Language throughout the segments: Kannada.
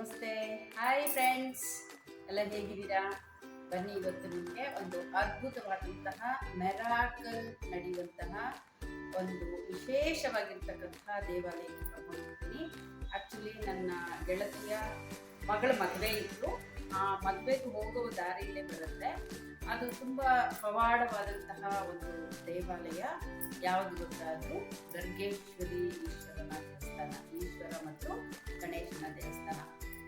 ನಮಸ್ತೆ. ಹಾಯ್ ಫ್ರೆಂಡ್ಸ್ ಎಲ್ಲ ಹೇಗಿದ್ದೀರಾ? ಬನ್ನಿ ಇವತ್ತು ನಿಮಗೆ ಒಂದು ಅದ್ಭುತವಾದಂತಹ ಮೆರಾಕಲ್ ನಡೆಯುವಂತಹ ಒಂದು ವಿಶೇಷವಾಗಿರ್ತಕ್ಕಂತಹ ದೇವಾಲಯಕ್ಕೆ ಕರ್ಕೊಂಡಿದ್ದೀನಿ ಆ್ಯಕ್ಚುಲಿ ನನ್ನ ಗೆಳತಿಯ ಮಗಳ ಮದುವೆ ಇತ್ತು. ಆ ಮದುವೆಗೆ ಹೋಗುವ ದಾರಿಯಲ್ಲೇ ಬರುತ್ತೆ. ಅದು ತುಂಬ ಪವಾಡವಾದಂತಹ ಒಂದು ದೇವಾಲಯ. ಯಾವುದು ಗೊತ್ತಾದರೂ ಗರ್ಗೇಶ್ವರಿ ಈಶ್ವರನ ದೇವಸ್ಥಾನ, ಈಶ್ವರ ಮತ್ತು ಗಣೇಶನ ದೇವಸ್ಥಾನ.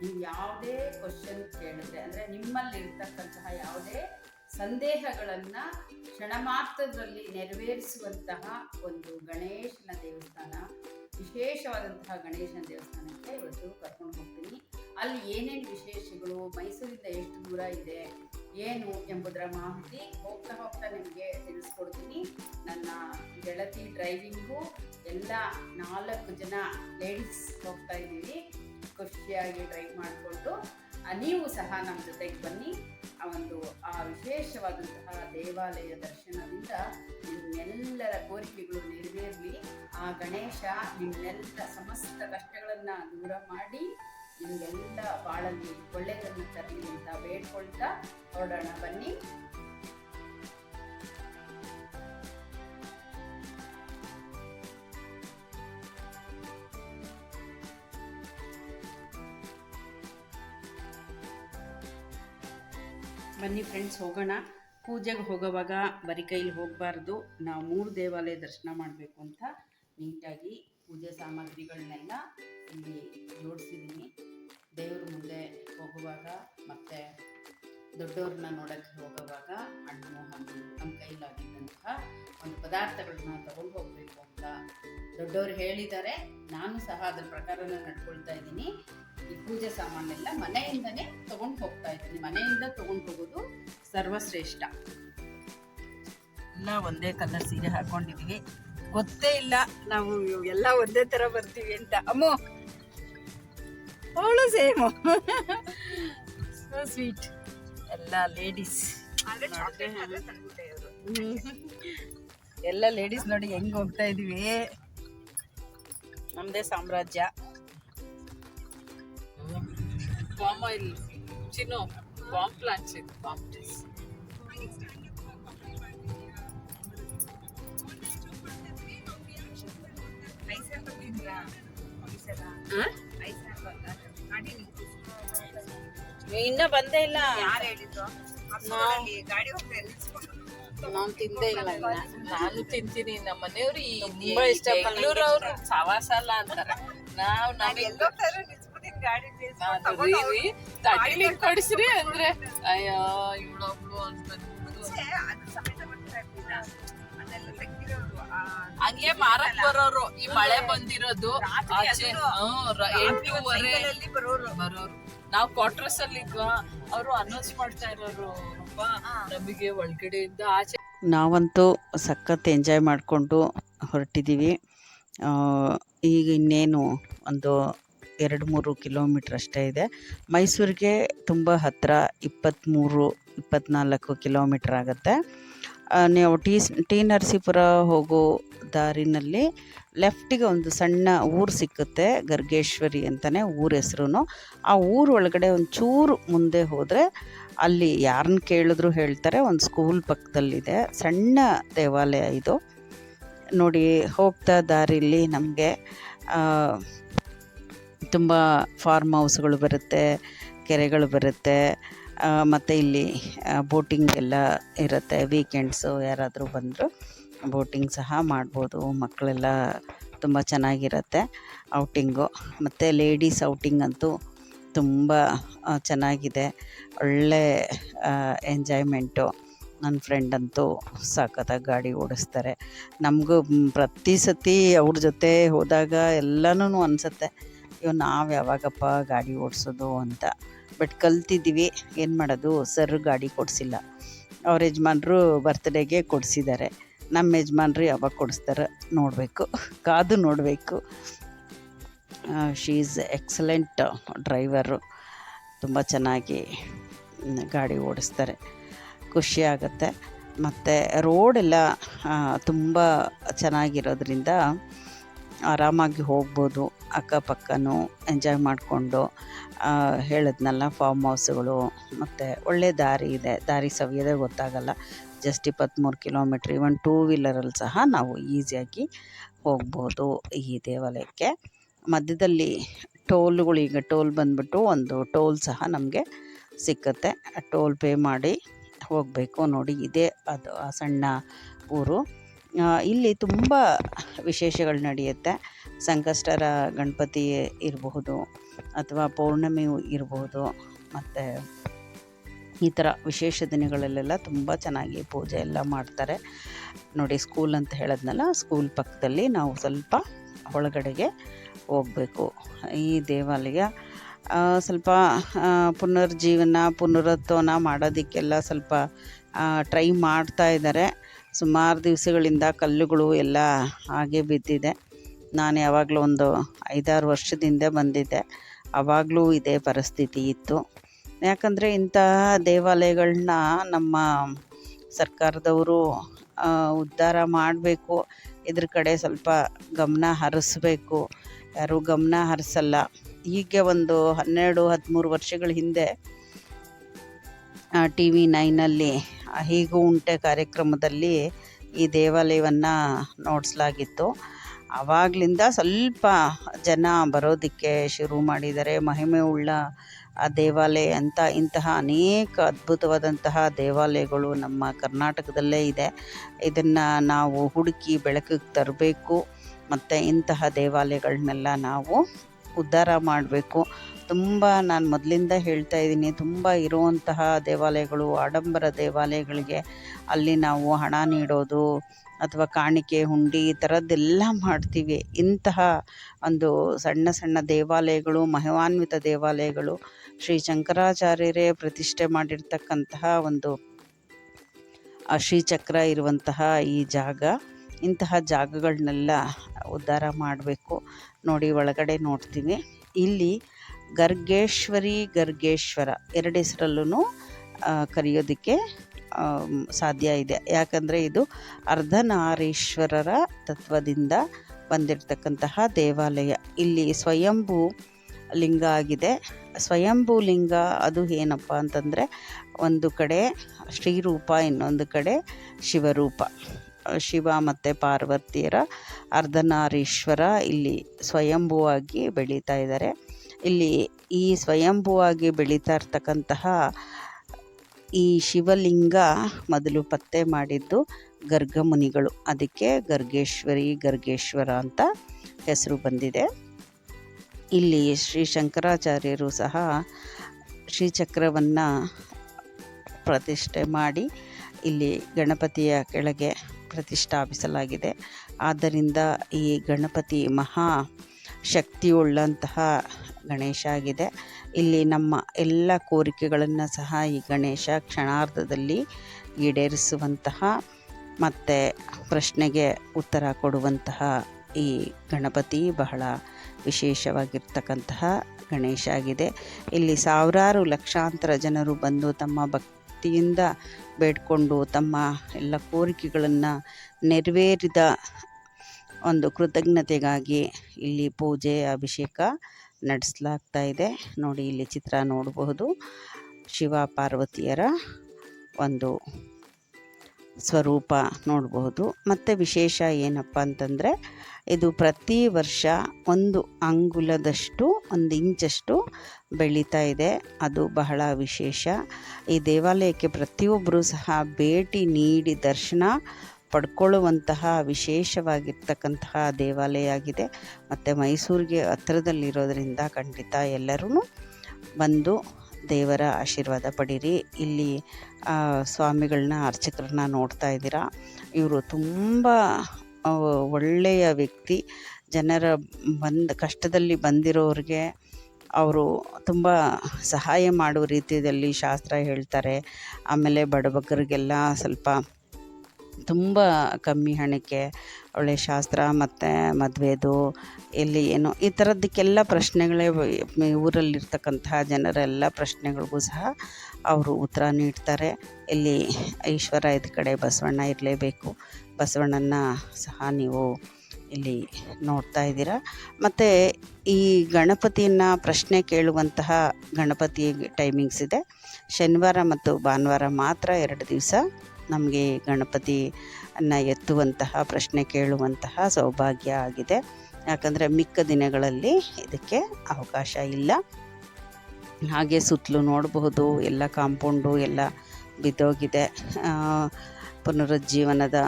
ನೀವು ಯಾವುದೇ ಕ್ವಶನ್ ಕೇಳಿದ್ರೆ ಅಂದರೆ ನಿಮ್ಮಲ್ಲಿ ಇರ್ತಕ್ಕಂತಹ ಯಾವುದೇ ಸಂದೇಹಗಳನ್ನು ಕ್ಷಣ ಮಾತ್ರದಲ್ಲಿ ನೆರವೇರಿಸುವಂತಹ ಒಂದು ಗಣೇಶನ ದೇವಸ್ಥಾನ, ವಿಶೇಷವಾದಂತಹ ಗಣೇಶನ ದೇವಸ್ಥಾನಕ್ಕೆ ಇವತ್ತು ಕರ್ಕೊಂಡು ಹೋಗ್ತೀನಿ. ಅಲ್ಲಿ ಏನೇನು ವಿಶೇಷಗಳು, ಮೈಸೂರಿಂದ ಎಷ್ಟು ದೂರ ಇದೆ, ಏನು ಎಂಬುದರ ಮಾಹಿತಿ ಹೋಗ್ತಾ ಹೋಗ್ತಾ ನಿಮಗೆ ತಿಳಿಸ್ಕೊಡ್ತೀನಿ. ನನ್ನ ಗೆಳತಿ ಡ್ರೈವಿಂಗು ಎಲ್ಲ ನಾಲ್ಕು ಜನ ಲೇಡೀಸ್ ಹೋಗ್ತಾ ಇದ್ದೀವಿ. ಖುಷಿಯಾಗಿ ಟ್ರೈ ಮಾಡಿಕೊಂಡು ನೀವು ಸಹ ನಮ್ಮ ಜೊತೆಗೆ ಬನ್ನಿ. ಆ ಒಂದು, ಆ ವಿಶೇಷವಾದಂತಹ ದೇವಾಲಯ ದರ್ಶನದಿಂದ ನಿಮ್ಮೆಲ್ಲರ ಕೋರಿಕೆಗಳು ನೆರವೇರಲಿ. ಆ ಗಣೇಶ ನಿಮ್ಮೆಲ್ಲ ಸಮಸ್ತ ಕಷ್ಟಗಳನ್ನು ದೂರ ಮಾಡಿ ನಿಮಗೆಲ್ಲ ಬಾಳಲ್ಲಿ ಒಳ್ಳೆಯದನ್ನು ತರಲಿ ಅಂತ ಬೇಡ್ಕೊಳ್ತಾ ಹೊರಡೋಣ ಬನ್ನಿ. ಬನ್ನಿ ಫ್ರೆಂಡ್ಸ್ ಹೋಗೋಣ. ಪೂಜೆಗೆ ಹೋಗೋವಾಗ ಬರೀ ಕೈಲಿ ಹೋಗಬಾರ್ದು. ನಾವು ಮೂರು ದೇವಾಲಯ ದರ್ಶನ ಮಾಡಬೇಕು ಅಂತ ನೀಟಾಗಿ ಪೂಜೆ ಸಾಮಗ್ರಿಗಳನ್ನೆಲ್ಲ ಇಲ್ಲಿ ಜೋಡಿಸಿದ್ದೀನಿ ದೇವ್ರ ಮುಂದೆ ಹೋಗುವಾಗ ಮತ್ತು ದೊಡ್ಡವ್ರನ್ನ ನೋಡೋಕ್ಕೆ ಹೋಗುವಾಗ ಹಣ್ಣು ಹಣ್ಣು ನಮ್ಮ ಕೈಲಾಗಿದ್ದಂತಹ ಒಂದು ಪದಾರ್ಥಗಳನ್ನ ತಗೊಂಡು ಹೋಗಬೇಕು ಅಂತ ದೊಡ್ಡವ್ರು ಹೇಳಿದ್ದಾರೆ. ನಾನು ಸಹ ಅದ್ರ ಪ್ರಕಾರನ ನಡ್ಕೊಳ್ತಾ ಇದ್ದೀನಿ. ಈ ಪೂಜೆ ಸಾಮಾನೆಲ್ಲ ಮನೆಯಿಂದನೇ ತಗೊಂಡು ಹೋಗ್ತಾ ಇದ್ದೀನಿ. ಮನೆಯಿಂದ ತಗೊಂಡು ಹೋಗೋದು ಸರ್ವಶ್ರೇಷ್ಠ. ಎಲ್ಲ ಒಂದೇ ಕಲರ್ ಸೀರೆ ಹಾಕೊಂಡಿದೀವಿ ಗೊತ್ತೇ ಇಲ್ಲ ನಾವು ಎಲ್ಲ ಒಂದೇ ತರ ಬರ್ತೀವಿ ಅಂತ. ಅಮ್ಮ, ಅವಳು ಸೇಮು ಸ್ವೀಟ್ ಎಲ್ಲ ಲೇಡೀಸ್ ಎಲ್ಲ ಲೇಡೀಸ್ ನೋಡಿ ಹೆಂಗ್ ಹೋಗ್ತಾ ಇದೀವಿ. ನಮ್ದೇ ಸಾಮ್ರಾಜ್ಯ. ಪಾಮ್ ಆಯಿಲ್ ಚಿನ್ನು ಬಾಂಬ್ ಪ್ಲಾಂಟ್ಸ್ ಇದು ಇನ್ನ ಬಂದೇ ಇಲ್ಲ ಯಾರು ಹೇಳಿದ್ರು? ಗಾಡಿ ಹೋಗ್ತಾ ನಾನು ತಿಂದೇ ಇಲ್ಲ ನಾನು ತಿಂತೀನಿ ನಮ್ಮ ಮನೆಯವರು ಈ ತುಂಬಾ ಇಷ್ಟ ಅವರು ಸವಾಸ ಅಲ್ಲ ಅಂತಾರೆ. ನಾವು ನಮಗೆ ಎಲ್ಲೋ ತರ ನಿಲ್ಸ್ಬಿಟ್ಟಿನ್ ಗಾಡಿ ತಟ್ಟಿಲಿ ಕಡಿಸ್ರಿ ಅಂದ್ರೆ. ಅಯ್ಯೋ ಇವಳೊಬ್ಳು ಅಂತ ಮುಂಚೆ ಅದು ಸಮೇತ ಬರ್ತಾ ಇರ್ಲಿಲ್ಲ. ಅದೆಲ್ಲ ಹಂಗೆ ಮಾರಕ್ ಬರೋರು ಈ ಮಳೆ ಬಂದಿರೋದು ಆಚೆ ಎಂಟೂವರೆ ಬರೋರು. ಬರೋರು. ನಾವು ಕ್ವಾರ್ಟರ್ಸ್ ಅಲ್ಲಿ ಇದ್ವಾ ಅವರು ಅನೌನ್ಸ್ ಮಾಡ್ತಾ ಇರೋರು ನಮಗೆ ಒಳಗಡೆಯಿಂದ ಆಚೆ. ನಾವಂತೂ ಸಖತ್ ಎಂಜಾಯ್ ಮಾಡಿಕೊಂಡು ಹೊರಟಿದ್ದೀವಿ ಆ, ಈಗ ಇನ್ನೇನು ಒಂದು ಎರಡು ಮೂರು ಕಿಲೋಮೀಟ್ರ್ ಅಷ್ಟೇ ಇದೆ. ಮೈಸೂರಿಗೆ ತುಂಬ ಹತ್ತಿರ ಇಪ್ಪತ್ತ್ಮೂರು ಇಪ್ಪತ್ತ್ನಾಲ್ಕು ಕಿಲೋಮೀಟ್ರ್ ಆಗುತ್ತೆ. ನೀವು ಟಿ ಟಿ ನರಸೀಪುರ ಹೋಗೋ ದಾರಿನಲ್ಲಿ ಲೆಫ್ಟಿಗೆ ಒಂದು ಸಣ್ಣ ಊರು ಸಿಕ್ಕುತ್ತೆ, ಗರ್ಗೇಶ್ವರಿ ಅಂತಲೇ ಊರ ಹೆಸರು ಆ ಊರು ಒಳಗಡೆ ಒಂದು ಚೂರು ಮುಂದೆ ಹೋದರೆ ಅಲ್ಲಿ ಯಾರನ್ನ ಕೇಳಿದ್ರು ಹೇಳ್ತಾರೆ, ಒಂದು ಸ್ಕೂಲ್ ಪಕ್ಕದಲ್ಲಿದೆ ಸಣ್ಣ ದೇವಾಲಯ ಇದು. ನೋಡಿ, ಹೋಗ್ತಾ ದಾರಿಲಿ ನಮಗೆ ತುಂಬ ಫಾರ್ಮ್ ಹೌಸ್ಗಳು ಬರುತ್ತೆ, ಕೆರೆಗಳು ಬರುತ್ತೆ ಮತ್ತು ಇಲ್ಲಿ ಬೋಟಿಂಗ್ ಎಲ್ಲ ಇರುತ್ತೆ. ವೀಕೆಂಡ್ಸು ಯಾರಾದರೂ ಬಂದರೂ ಬೋಟಿಂಗ್ ಸಹ ಮಾಡ್ಬೋದು. ಮಕ್ಕಳೆಲ್ಲ ತುಂಬ ಚೆನ್ನಾಗಿರುತ್ತೆ ಔಟಿಂಗು ಮತ್ತು ಲೇಡೀಸ್ ಔಟಿಂಗ್ ಅಂತೂ ತುಂಬ ಚೆನ್ನಾಗಿದೆ. ಒಳ್ಳೆ ಎಂಜಾಯ್ಮೆಂಟು ನನ್ನ ಫ್ರೆಂಡ್ ಅಂತೂ ಸಖತ್ತಾಗಿ ಗಾಡಿ ಓಡಿಸ್ತಾರೆ. ನಮಗೂ ಪ್ರತಿ ಸತಿ ಅವ್ರ ಜೊತೆ ಹೋದಾಗ ಎಲ್ಲನೂ ಅನಿಸುತ್ತೆ ಇವ್ ನಾವು ಯಾವಾಗಪ್ಪ ಗಾಡಿ ಓಡಿಸೋದು? ಅಂತ. ಬಟ್ ಕಲ್ತಿದ್ದೀವಿ. ಏನು ಮಾಡೋದು? ಸರ್ ಗಾಡಿ ಕೊಡಿಸಿಲ್ಲ. ಅವ್ರ ಯಜಮಾನ್ರು ಬರ್ತ್ಡೇಗೆ ಕೊಡಿಸಿದ್ದಾರೆ. ನಮ್ಮ ಯಜಮಾನ್ರು ಯಾವಾಗ ಕೊಡಿಸ್ತಾರೆ ನೋಡಬೇಕು. ಕಾದು ನೋಡಬೇಕು. ಶೀ ಈಸ್ ಎಕ್ಸಲೆಂಟ್ ಡ್ರೈವರು ತುಂಬ ಚೆನ್ನಾಗಿ ಗಾಡಿ ಓಡಿಸ್ತಾರೆ. ಖುಷಿ ಆಗುತ್ತೆ. ಮತ್ತು ರೋಡೆಲ್ಲ ತುಂಬ ಚೆನ್ನಾಗಿರೋದ್ರಿಂದ ಆರಾಮಾಗಿ ಹೋಗ್ಬೋದು. ಅಕ್ಕಪಕ್ಕನೂ ಎಂಜಾಯ್ ಮಾಡಿಕೊಂಡು ಹೇಳಿದ್ನಲ್ಲ ಫಾರ್ಮ್ ಹೌಸ್ಗಳು ಮತ್ತು ಒಳ್ಳೆ ದಾರಿ ಇದೆ. ದಾರಿ ಸವಿಯೋದೇ ಗೊತ್ತಾಗಲ್ಲ. ಜಸ್ಟ್ ಇಪ್ಪತ್ತ್ಮೂರು ಕಿಲೋಮೀಟ್ರ್ ಇವನ್ ಟೂ ವೀಲರಲ್ಲಿ ಸಹ ನಾವು ಈಸಿಯಾಗಿ ಹೋಗ್ಬೋದು ಈ ದೇವಾಲಯಕ್ಕೆ. ಮಧ್ಯದಲ್ಲಿ ಟೋಲ್ಗಳು ಈಗ ಟೋಲ್ ಬಂದ್ಬಿಟ್ಟು ಒಂದು ಟೋಲ್ ಸಹ ನಮಗೆ ಸಿಕ್ಕತ್ತೆ. ಟೋಲ್ ಪೇ ಮಾಡಿ ಹೋಗಬೇಕು ನೋಡಿ, ಇದೇ ಅದು, ಆ ಸಣ್ಣ ಊರು. ಇಲ್ಲಿ ತುಂಬ ವಿಶೇಷಗಳು ನಡೆಯುತ್ತೆ. ಸಂಕಷ್ಟರ ಗಣಪತಿ ಇರಬಹುದು ಅಥವಾ ಪೌರ್ಣಮಿ ಇರಬಹುದು, ಮತ್ತು ಈ ಥರ ವಿಶೇಷ ದಿನಗಳಲ್ಲೆಲ್ಲ ತುಂಬ ಚೆನ್ನಾಗಿ ಪೂಜೆ ಎಲ್ಲ ಮಾಡ್ತಾರೆ. ನೋಡಿ ಸ್ಕೂಲ್ ಅಂತ ಹೇಳಿದ್ನಲ್ಲ ಸ್ಕೂಲ್ ಪಕ್ಕದಲ್ಲಿ ನಾವು ಸ್ವಲ್ಪ ಒಳಗಡೆಗೆ ಹೋಗಬೇಕು. ಈ ದೇವಾಲಯ ಸ್ವಲ್ಪ ಪುನರ್ಜೀವನ, ಪುನರುತ್ಥಾನ ಮಾಡೋದಕ್ಕೆಲ್ಲ ಸ್ವಲ್ಪ ಟ್ರೈ ಮಾಡ್ತಾ ಇದ್ದಾರೆ. ಸುಮಾರು ದಿವಸಗಳಿಂದ ಕಲ್ಲುಗಳು ಎಲ್ಲ ಹಾಗೆ ಬಿದ್ದಿದೆ. ನಾನು ಯಾವಾಗಲೂ ಒಂದು ಐದಾರು ವರ್ಷದಿಂದ ಬಂದಿದ್ದೆ. ಆವಾಗಲೂ ಇದೇ ಪರಿಸ್ಥಿತಿ ಇತ್ತು. ಯಾಕಂದರೆ ಇಂತಹ ದೇವಾಲಯಗಳನ್ನ ನಮ್ಮ ಸರ್ಕಾರದವರು ಉದ್ಧಾರ ಮಾಡಬೇಕು. ಇದ್ರ ಕಡೆ ಸ್ವಲ್ಪ ಗಮನ ಹರಿಸ್ಬೇಕು. ಯಾರೂ ಗಮನ ಹರಿಸಲ್ಲ. ಹೀಗೆ ಒಂದು ಹನ್ನೆರಡು, ಹದಿಮೂರು ವರ್ಷಗಳ ಹಿಂದೆ ಟಿ ವಿ ನೈನಲ್ಲಿ ಹೀಗೂ ಉಂಟೆ ಕಾರ್ಯಕ್ರಮದಲ್ಲಿ ಈ ದೇವಾಲಯವನ್ನು ನೋಡಿಸಲಾಗಿತ್ತು. ಆವಾಗಲಿಂದ ಸ್ವಲ್ಪ ಜನ ಬರೋದಕ್ಕೆ ಶುರು ಮಾಡಿದ್ದಾರೆ ಮಹಿಮೆ ಉಳ್ಳ ದೇವಾಲಯ ಅಂತ ಇಂತಹ ಅನೇಕ ಅದ್ಭುತವಾದಂತಹ ದೇವಾಲಯಗಳು ನಮ್ಮ ಕರ್ನಾಟಕದಲ್ಲೇ ಇದೆ. ಇದನ್ನು ನಾವು ಹುಡುಕಿ ಬೆಳಕಿಗೆ ತರಬೇಕು. ಮತ್ತು ಇಂತಹ ದೇವಾಲಯಗಳನ್ನೆಲ್ಲ ನಾವು ಉದ್ಧಾರ ಮಾಡಬೇಕು. ತುಂಬ ನಾನು ಮೊದಲಿಂದ ಹೇಳ್ತಾ ಇದ್ದೀನಿ, ತುಂಬ ಇರುವಂತಹ ದೇವಾಲಯಗಳು, ಆಡಂಬರ ದೇವಾಲಯಗಳಿಗೆ ಅಲ್ಲಿ ನಾವು ಹಣ ನೀಡೋದು ಅಥವಾ ಕಾಣಿಕೆ, ಹುಂಡಿ ಈ ಥರದ್ದೆಲ್ಲ ಮಾಡ್ತೀವಿ. ಇಂತಹ ಒಂದು ಸಣ್ಣ ಸಣ್ಣ ದೇವಾಲಯಗಳು, ಮಹಿಮಾನ್ವಿತ ದೇವಾಲಯಗಳು ಶ್ರೀ ಶಂಕರಾಚಾರ್ಯರೇ ಪ್ರತಿಷ್ಠೆ ಮಾಡಿರ್ತಕ್ಕಂತಹ ಒಂದು ಶ್ರೀಚಕ್ರ ಇರುವಂತಹ ಈ ಜಾಗ. ಇಂತಹ ಜಾಗಗಳನ್ನೆಲ್ಲ ಉದ್ಧಾರ ಮಾಡಬೇಕು. ನೋಡಿ ಒಳಗಡೆ ನೋಡ್ತೀವಿ. ಇಲ್ಲಿ ಗರ್ಗೇಶ್ವರಿ ಗರ್ಗೇಶ್ವರ ಎರಡು ಹೆಸರಲ್ಲೂ ಕರೆಯೋದಕ್ಕೆ ಸಾಧ್ಯ ಇದೆ. ಯಾಕಂದರೆ ಇದು ಅರ್ಧನಾರೀಶ್ವರರ ತತ್ವದಿಂದ ಬಂದಿರತಕ್ಕಂತಹ ದೇವಾಲಯ. ಇಲ್ಲಿ ಸ್ವಯಂಭೂ ಲಿಂಗ ಆಗಿದೆ. ಸ್ವಯಂಭೂ ಲಿಂಗ ಅದು ಏನಪ್ಪ ಅಂತಂದರೆ ಒಂದು ಕಡೆ ಶ್ರೀರೂಪ, ಇನ್ನೊಂದು ಕಡೆ ಶಿವರೂಪ. ಶಿವ ಮತ್ತು ಪಾರ್ವತಿಯರ ಅರ್ಧನಾರೀಶ್ವರ ಇಲ್ಲಿ ಸ್ವಯಂಭೂವಾಗಿ ಬೆಳೀತಾ ಇದ್ದಾರೆ. ಇಲ್ಲಿ ಈ ಸ್ವಯಂಭೂವಾಗಿ ಬೆಳೀತಾ ಇರ್ತಕ್ಕಂತಹ ಈ ಶಿವಲಿಂಗ ಮೊದಲು ಪತ್ತೆ ಮಾಡಿದ್ದು ಗರ್ಗಮುನಿಗಳು ಅದಕ್ಕೆ ಗರ್ಗೇಶ್ವರಿ, ಗರ್ಗೇಶ್ವರ ಅಂತ ಹೆಸರು ಬಂದಿದೆ. ಇಲ್ಲಿ ಶ್ರೀ ಶಂಕರಾಚಾರ್ಯರು ಸಹ ಶ್ರೀಚಕ್ರವನ್ನು ಪ್ರತಿಷ್ಠೆ ಮಾಡಿ ಇಲ್ಲಿ ಗಣಪತಿಯ ಕೆಳಗೆ ಪ್ರತಿಷ್ಠಾಪಿಸಲಾಗಿದೆ. ಆದ್ದರಿಂದ ಈ ಗಣಪತಿ ಮಹಾ ಶಕ್ತಿಯುಳ್ಳಂತಹ ಗಣೇಶ ಆಗಿದೆ. ಇಲ್ಲಿ ನಮ್ಮ ಎಲ್ಲ ಕೋರಿಕೆಗಳನ್ನು ಸಹ ಈ ಗಣೇಶ ಕ್ಷಣಾರ್ಧದಲ್ಲಿ ಈಡೇರಿಸುವಂತಹ ಮತ್ತು ಪ್ರಶ್ನೆಗೆ ಉತ್ತರ ಕೊಡುವಂತಹ ಈ ಗಣಪತಿ ಬಹಳ ವಿಶೇಷವಾಗಿರ್ತಕ್ಕಂತಹ ಗಣೇಶ ಆಗಿದೆ. ಇಲ್ಲಿ ಸಾವಿರಾರು ಲಕ್ಷಾಂತರ ಜನರು ಬಂದು ತಮ್ಮ ಭಕ್ತಿಯಿಂದ ಬೇಡ್ಕೊಂಡು ತಮ್ಮ ಎಲ್ಲ ಕೋರಿಕೆಗಳನ್ನು ನೆರವೇರಿದ ಒಂದು ಕೃತಜ್ಞತೆಗಾಗಿ ಇಲ್ಲಿ ಪೂಜೆ, ಅಭಿಷೇಕ ನಡೆಸಲಾಗ್ತಾ ಇದೆ ನೋಡಿ, ಇಲ್ಲಿ ಚಿತ್ರ ನೋಡಬಹುದು. ಶಿವ ಪಾರ್ವತಿಯರ ಒಂದು ಸ್ವರೂಪ ನೋಡಬಹುದು. ಮತ್ತು ವಿಶೇಷ ಏನಪ್ಪ ಅಂತಂದರೆ, ಇದು ಪ್ರತಿ ವರ್ಷ ಒಂದು ಅಂಗುಲದಷ್ಟು, ಒಂದು ಇಂಚಷ್ಟು ಬೆಳೀತಾ ಇದೆ ಅದು ಬಹಳ ವಿಶೇಷ. ಈ ದೇವಾಲಯಕ್ಕೆ ಪ್ರತಿಯೊಬ್ಬರೂ ಸಹ ಭೇಟಿ ನೀಡಿ ದರ್ಶನ ಪಡ್ಕೊಳ್ಳುವಂತಹ ವಿಶೇಷವಾಗಿರ್ತಕ್ಕಂತಹ ದೇವಾಲಯ ಆಗಿದೆ. ಮತ್ತು ಮೈಸೂರಿಗೆ ಹತ್ತಿರದಲ್ಲಿರೋದ್ರಿಂದ ಖಂಡಿತ ಎಲ್ಲರೂ ಬಂದು ದೇವರ ಆಶೀರ್ವಾದ ಪಡೀರಿ. ಇಲ್ಲಿ ಸ್ವಾಮಿಗಳನ್ನ ಅರ್ಚಕರನ್ನ ನೋಡ್ತಾ ಇದ್ದೀರಾ. ಇವರು ತುಂಬ ಒಳ್ಳೆಯ ವ್ಯಕ್ತಿ. ಜನರ ಬಂದ, ಕಷ್ಟದಲ್ಲಿ ಬಂದಿರೋರಿಗೆ ಅವರು ತುಂಬ ಸಹಾಯ ಮಾಡುವ ರೀತಿಯಲ್ಲಿ ಶಾಸ್ತ್ರ ಹೇಳ್ತಾರೆ. ಆಮೇಲೆ ಬಡಬಗ್ಗರಿಗೆಲ್ಲ ಸ್ವಲ್ಪ ತುಂಬ ಕಮ್ಮಿ ಹಣಕ್ಕೆ ಒಳ್ಳೆಯ ಶಾಸ್ತ್ರ ಮತ್ತು ಮದುವೆದು ಎಲ್ಲಿ ಏನು ಈ ಥರದ್ದಕ್ಕೆಲ್ಲ ಪ್ರಶ್ನೆಗಳೇ ಊರಲ್ಲಿರ್ತಕ್ಕಂತಹ ಜನರೆಲ್ಲ ಪ್ರಶ್ನೆಗಳಿಗೂ ಸಹ ಅವರು ಉತ್ತರ ನೀಡ್ತಾರೆ. ಇಲ್ಲಿ ಈಶ್ವರ ಇದ್ದ ಕಡೆ ಬಸವಣ್ಣ ಇರಲೇಬೇಕು. ಬಸವಣ್ಣನ ಸಹ ನೀವು ಇಲ್ಲಿ ನೋಡ್ತಾ ಇದ್ದೀರಾ. ಮತ್ತು ಈ ಗಣಪತಿಯನ್ನು ಪ್ರಶ್ನೆ ಕೇಳುವಂತಹ ಗಣಪತಿ ಟೈಮಿಂಗ್ಸ್ ಇದೆ. ಶನಿವಾರ ಮತ್ತು ಭಾನುವಾರ ಮಾತ್ರ ಎರಡು ದಿವಸ. ನಮಗೆ ಗಣಪತಿಯನ್ನು ಎತ್ತುವಂತಹ, ಪ್ರಶ್ನೆ ಕೇಳುವಂತಹ ಸೌಭಾಗ್ಯ ಆಗಿದೆ. ಯಾಕಂದರೆ ಮಿಕ್ಕ ದಿನಗಳಲ್ಲಿ ಇದಕ್ಕೆ ಅವಕಾಶ ಇಲ್ಲ. ಹಾಗೆ ಸುತ್ತಲೂ ನೋಡಬಹುದು, ಎಲ್ಲ ಕಾಂಪೌಂಡು ಎಲ್ಲ ಬಿದ್ದೋಗಿದೆ. ಪುನರುಜ್ಜೀವನದ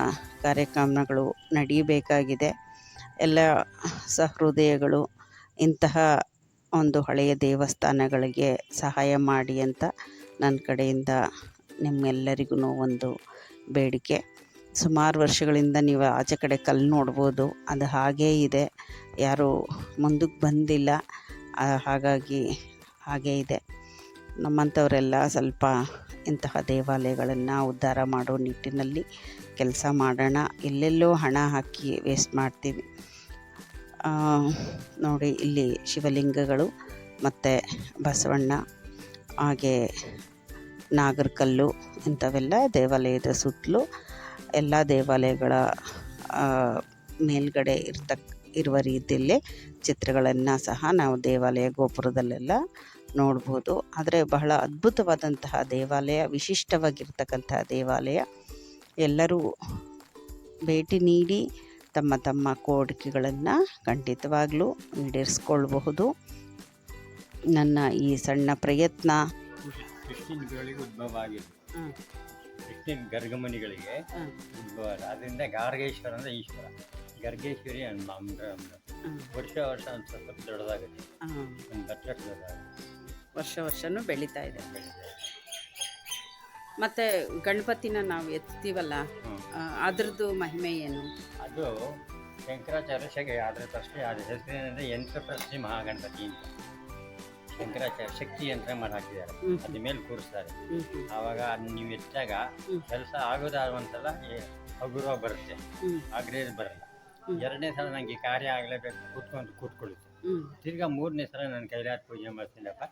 ಕಾರ್ಯಕ್ರಮಗಳು ನಡೆಯಬೇಕಾಗಿದೆ ಎಲ್ಲ ಸಹೃದಯಗಳು ಇಂತಹ ಒಂದು ಹಳೆಯ ದೇವಸ್ಥಾನಗಳಿಗೆ ಸಹಾಯ ಮಾಡಿ ಅಂತ ನನ್ನ ಕಡೆಯಿಂದ ನಿಮ್ಮೆಲ್ಲರಿಗೂ ಒಂದು ಬೇಡಿಕೆ. ಸುಮಾರು ವರ್ಷಗಳಿಂದ ನೀವು ಆಚೆ ಕಡೆ ಕಲ್ಲು ನೋಡ್ಬೋದು. ಅದು ಹಾಗೇ ಇದೆ. ಯಾರೂ ಮುಂದಕ್ಕೆ ಬಂದಿಲ್ಲ. ಹಾಗಾಗಿ ಹಾಗೇ ಇದೆ. ನಮ್ಮಂಥವರೆಲ್ಲ ಸ್ವಲ್ಪ ಇಂತಹ ದೇವಾಲಯಗಳನ್ನು ಉದ್ಧಾರ ಮಾಡೋ ನಿಟ್ಟಿನಲ್ಲಿ ಕೆಲಸ ಮಾಡೋಣ. ಎಲ್ಲೆಲ್ಲೋ ಹಣ ಹಾಕಿ ವೇಸ್ಟ್ ಮಾಡ್ತೀವಿ. ನೋಡಿ, ಇಲ್ಲಿ ಶಿವಲಿಂಗಗಳು ಮತ್ತು ಬಸವಣ್ಣ, ಹಾಗೆ ನಾಗರಕಲ್ಲು ಇಂಥವೆಲ್ಲ ದೇವಾಲಯದ ಸುತ್ತಲೂ ಎಲ್ಲ ದೇವಾಲಯಗಳ ಮೇಲ್ಗಡೆ ಇರ್ತಕ್ಕ ಇರುವ ರೀತಿಯಲ್ಲಿ ಚಿತ್ರಗಳನ್ನು ಸಹ ನಾವು ದೇವಾಲಯ ಗೋಪುರದಲ್ಲೆಲ್ಲ ನೋಡ್ಬೋದು. ಆದರೆ ಬಹಳ ಅದ್ಭುತವಾದಂತಹ ದೇವಾಲಯ ವಿಶಿಷ್ಟವಾಗಿರ್ತಕ್ಕಂತಹ ದೇವಾಲಯ. ಎಲ್ಲರೂ ಭೇಟಿ ನೀಡಿ ತಮ್ಮ ತಮ್ಮ ಕೋರಿಕೆಗಳನ್ನು ಖಂಡಿತವಾಗಲೂ ಈಡೇರಿಸ್ಕೊಳ್ಬಹುದು. ನನ್ನ ಈ ಸಣ್ಣ ಪ್ರಯತ್ನ ಕ್ರಿಶ್ಚಿಯನ್ಗಳಿಗೆ ಉದ್ಭವ ಆಗಿದೆ. ಹ್ಮ್. ಕ್ರಿಶ್ಚಿಯನ್ ಗರ್ಗಮನಿಗಳಿಗೆ ಹ್ಮ್. ಉದ್ಭವ ಆದ- ಅದರಿಂದ ಗಾರ್ಗೇಶ್ವರ ಅಂದ್ರೆ ಈಶ್ವರ. ಗರ್ಗೇಶ್ವರಿ ಅನ್ನ ಅಂದ್ರೆ ಅಂದ್ರೆ ಹ್ಮ್. ವರ್ಷ ವರ್ಷ ಅಂತ ಸ್ವಲ್ಪ ದೊಡ್ಡದಾಗುತ್ತೆ. ಒಂದು ಬಟ್ಲಟ್ ದೊಡ್ಡದಾಗುತ್ತೆ. ವರ್ಷ ವರ್ಷವೂ ಬೆಳೀತಾ ಇದೆ. ಮತ್ತೆ ಗಣಪತಿನ ನಾವು ಎತ್ತೀವಲ್ಲ ಹ್ಮ್. ಆ, ಅದ್ರದ್ದು ಮಹಿಮೆ ಏನು? ಅದು ಶಂಕರಾಚಾರ್ಯ ಶಕೆ ಆದ್ರೆ ಪ್ರಶ್ನೆ ಆದ್ರೆ ಹೆಸರೇನೆಂದರೆ ಯಂತ್ರ ಪ್ರಶ್ನೆ ಮಹಾಗಣಪತಿ ಅಂತ. ಶಂಕರಾಚಾರ್ಯ ಶಕ್ತಿ ಯಂತ್ರ ಮಾಡಿ ಹಾಕಿದ್ದಾರೆ. ಅದ್ರ ಮೇಲೆ ಕೂರಿಸ್ತಾರೆ. ಆವಾಗ ಅದ್ ನೀವು ಎತ್ತಾಗ ಹ್ಮ್. ಕೆಲಸ ಆಗೋದಾಗುವಂತೆಲ್ಲ ಹಗುರ ಬರುತ್ತೆ. ಹ್ಮ್. ಆಗ್ರೇಜ್ ಬರಲ್ಲ. ಎರಡನೇ ಸಲ ನನಗೆ ಕಾರ್ಯ ಆಗಲೇಬೇಕು ಕೂತ್ಕೊಂಡು ಕೂತ್ಕೊಳ್ಳುತ್ತೆ ತಿರ್ಗಾ ಮೂರನೇ ಸಲ ನಾನು ಕೈಲಾಸ ಪೂಜೆ ಮಾಡ್ತೀನಪ್ಪ.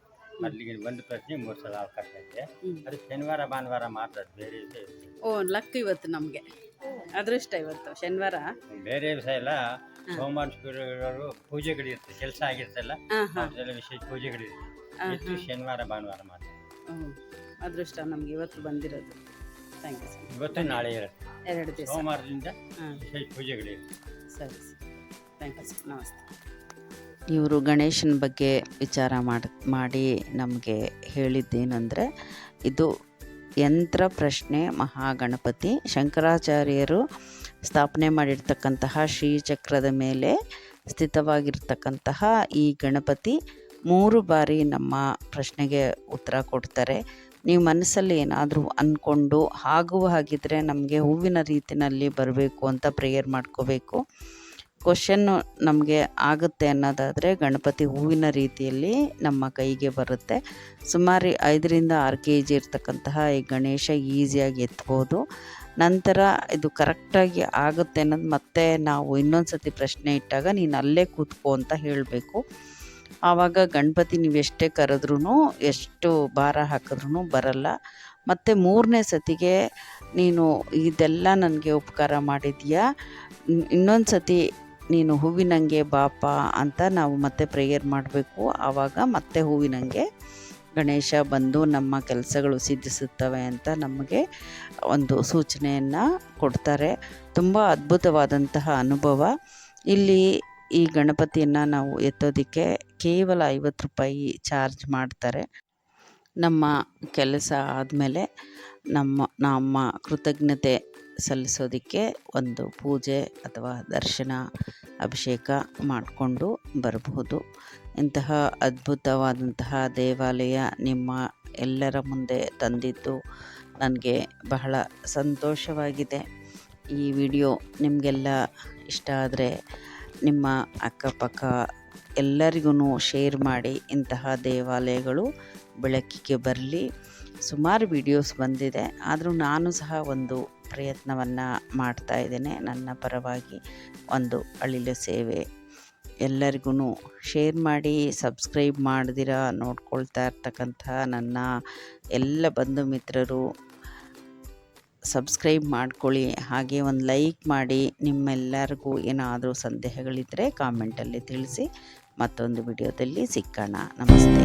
ಅಲ್ಲಿಗೆ ಒಂದು ಪ್ರಶ್ನೆ ಮೂರು ಸಲ ಅವಕಾಶ ಐತೆ ಅದು ಶನಿವಾರ ಭಾನುವಾರ ಮಾತ್ರ ಬೇರೆ. ಓ ಲಕ್ ಇವತ್ತು ನಮಗೆ. ಅದೃಷ್ಟ ಇವತ್ತು ಶನಿವಾರ. ಬೇರೆ ವಿಷಯ ಎಲ್ಲ ಸೋಮವಾರ ಪೂಜೆಗಳಿರುತ್ತೆ ಕೆಲಸ ಆಗಿರ್ತಲ್ಲ ಅದೆಲ್ಲ ವಿಶೇಷ ಪೂಜೆಗಳಿರುತ್ತೆ ಹೆಚ್ಚು ಶನಿವಾರ ಭಾನುವಾರ ಮಾತ್ರ ಅದೃಷ್ಟ ನಮ್ಗೆ ಇವತ್ತು ಬಂದಿರೋದು. ಥ್ಯಾಂಕ್ ಯು ಸರ್ ಇವತ್ತು ನಾಳೆ ಇರುತ್ತೆ. ಎರಡು ದಿವಸ. ಸೋಮವಾರದಿಂದ ಹಾಂ. ವಿಶೇಷ ಪೂಜೆಗಳಿರುತ್ತೆ ಸರಿ ಸರ್ ಥ್ಯಾಂಕ್ ಯು ಸರ್ ನಮಸ್ತೆ ಇವರು ಗಣೇಶನ ಬಗ್ಗೆ ವಿಚಾರ ಮಾಡಿ ಮಾಡಿ ನಮಗೆ ಹೇಳಿದ್ದೇನೆಂದರೆ ಇದು ಯಂತ್ರ ಪ್ರಶ್ನೆ ಮಹಾಗಣಪತಿ. ಶಂಕರಾಚಾರ್ಯರು ಸ್ಥಾಪನೆ ಮಾಡಿರ್ತಕ್ಕಂತಹ ಶ್ರೀಚಕ್ರದ ಮೇಲೆ ಸ್ಥಿತವಾಗಿರ್ತಕ್ಕಂತಹ ಈ ಗಣಪತಿ ಮೂರು ಬಾರಿ ನಮ್ಮ ಪ್ರಶ್ನೆಗೆ ಉತ್ತರ ಕೊಡ್ತಾರೆ. ನೀವು ಮನಸ್ಸಲ್ಲಿ ಏನಾದರೂ ಅಂದ್ಕೊಂಡು ಆಗುವ ಹಾಗಿದ್ರೆ ನಮಗೆ ಹೂವಿನ ರೀತಿಯಲ್ಲಿ ಬರಬೇಕು ಅಂತ ಪ್ರೇಯರ್ ಮಾಡ್ಕೋಬೇಕು. ಕ್ವಶನ್ನು ನಮಗೆ ಆಗುತ್ತೆ ಅನ್ನೋದಾದರೆ ಗಣಪತಿ ಹೂವಿನ ರೀತಿಯಲ್ಲಿ ನಮ್ಮ ಕೈಗೆ ಬರುತ್ತೆ. ಸುಮಾರು ಐದರಿಂದ ಆರು ಕೆ ಜಿ ಇರ್ತಕ್ಕಂತಹ ಈ ಗಣೇಶ ಈಸಿಯಾಗಿ ಎತ್ಬೋದು. ನಂತರ ಇದು ಕರೆಕ್ಟಾಗಿ ಆಗುತ್ತೆ ಅನ್ನೋದು ಮತ್ತೆ ನಾವು ಇನ್ನೊಂದು ಸತಿ ಪ್ರಶ್ನೆ ಇಟ್ಟಾಗ ನೀನು ಅಲ್ಲೇ ಕೂತ್ಕೋ ಅಂತ ಹೇಳಬೇಕು. ಆವಾಗ ಗಣಪತಿ ನೀವು ಎಷ್ಟೇ ಕರೆದ್ರೂ ಎಷ್ಟು ಭಾರ ಹಾಕಿದ್ರೂ ಬರಲ್ಲ. ಮತ್ತು ಮೂರನೇ ಸತಿಗೆ ನೀನು ಇದೆಲ್ಲ ನನಗೆ ಉಪಕಾರ ಮಾಡಿದೀಯಾ ಇನ್ನೊಂದು ಸತಿ ನೀನು ಹೂವಿನಂಗೆ ಬಾಪ ಅಂತ ನಾವು ಮತ್ತೆ ಪ್ರೇಯರ್ ಮಾಡಬೇಕು. ಆವಾಗ ಮತ್ತೆ ಹೂವಿನಂಗೆ ಗಣೇಶ ಬಂದು ನಮ್ಮ ಕೆಲಸಗಳು ಸಿದ್ಧಿಸುತ್ತವೆ ಅಂತ ನಮಗೆ ಒಂದು ಸೂಚನೆಯನ್ನು ಕೊಡ್ತಾರೆ. ತುಂಬ ಅದ್ಭುತವಾದಂತಹ ಅನುಭವ. ಇಲ್ಲಿ ಈ ಗಣಪತಿಯನ್ನು ನಾವು ಎತ್ತೋದಕ್ಕೆ ಕೇವಲ ಐವತ್ತು ರೂಪಾಯಿ ಚಾರ್ಜ್ ಮಾಡ್ತಾರೆ. ನಮ್ಮ ಕೆಲಸ ಆದಮೇಲೆ ನಮ್ಮ ನಮ್ಮ ಕೃತಜ್ಞತೆ ಸಲ್ಲಿಸೋದಕ್ಕೆ ಒಂದು ಪೂಜೆ ಅಥವಾ ದರ್ಶನ ಅಭಿಷೇಕ ಮಾಡಿಕೊಂಡು ಬರಬಹುದು. ಇಂತಹ ಅದ್ಭುತವಾದಂತಹ ದೇವಾಲಯ ನಿಮ್ಮ ಎಲ್ಲರ ಮುಂದೆ ತಂದಿದ್ದು ನನಗೆ ಬಹಳ ಸಂತೋಷವಾಗಿದೆ. ಈ ವಿಡಿಯೋ ನಿಮಗೆಲ್ಲ ಇಷ್ಟ ಆದರೆ ನಿಮ್ಮ ಅಕ್ಕಪಕ್ಕ ಎಲ್ಲರಿಗೂ ಶೇರ್ ಮಾಡಿ ಇಂತಹ ದೇವಾಲಯಗಳು ಬೆಳಕಿಗೆ ಬರಲಿ. ಸುಮಾರು ವಿಡಿಯೋಸ್ ಬಂದಿದೆ. ಆದರೂ ನಾನು ಸಹ ಒಂದು ಪ್ರಯತ್ನವನ್ನು ಮಾಡ್ತಾ ಇದ್ದೇನೆ. ನನ್ನ ಪರವಾಗಿ ಒಂದು ಅಳಿಲು ಸೇವೆ. ಎಲ್ಲರಿಗೂ ಶೇರ್ ಮಾಡಿ, ಸಬ್ಸ್ಕ್ರೈಬ್ ಮಾಡ್ದಿರ ನೋಡ್ಕೊಳ್ತಾ ಇರ್ತಕ್ಕಂಥ ನನ್ನ ಎಲ್ಲ ಬಂಧು ಮಿತ್ರರು, ಸಬ್ಸ್ಕ್ರೈಬ್ ಮಾಡ್ಕೊಳ್ಳಿ. ಹಾಗೆ ಒಂದು ಲೈಕ್ ಮಾಡಿ, ನಿಮ್ಮೆಲ್ಲರಿಗೂ ಏನಾದರೂ ಸಂದೇಹಗಳಿದ್ದರೆ ಕಾಮೆಂಟಲ್ಲಿ ತಿಳಿಸಿ, ಮತ್ತೊಂದು ವಿಡಿಯೋದಲ್ಲಿ ಸಿಕ್ಕೋಣ. ನಮಸ್ತೆ.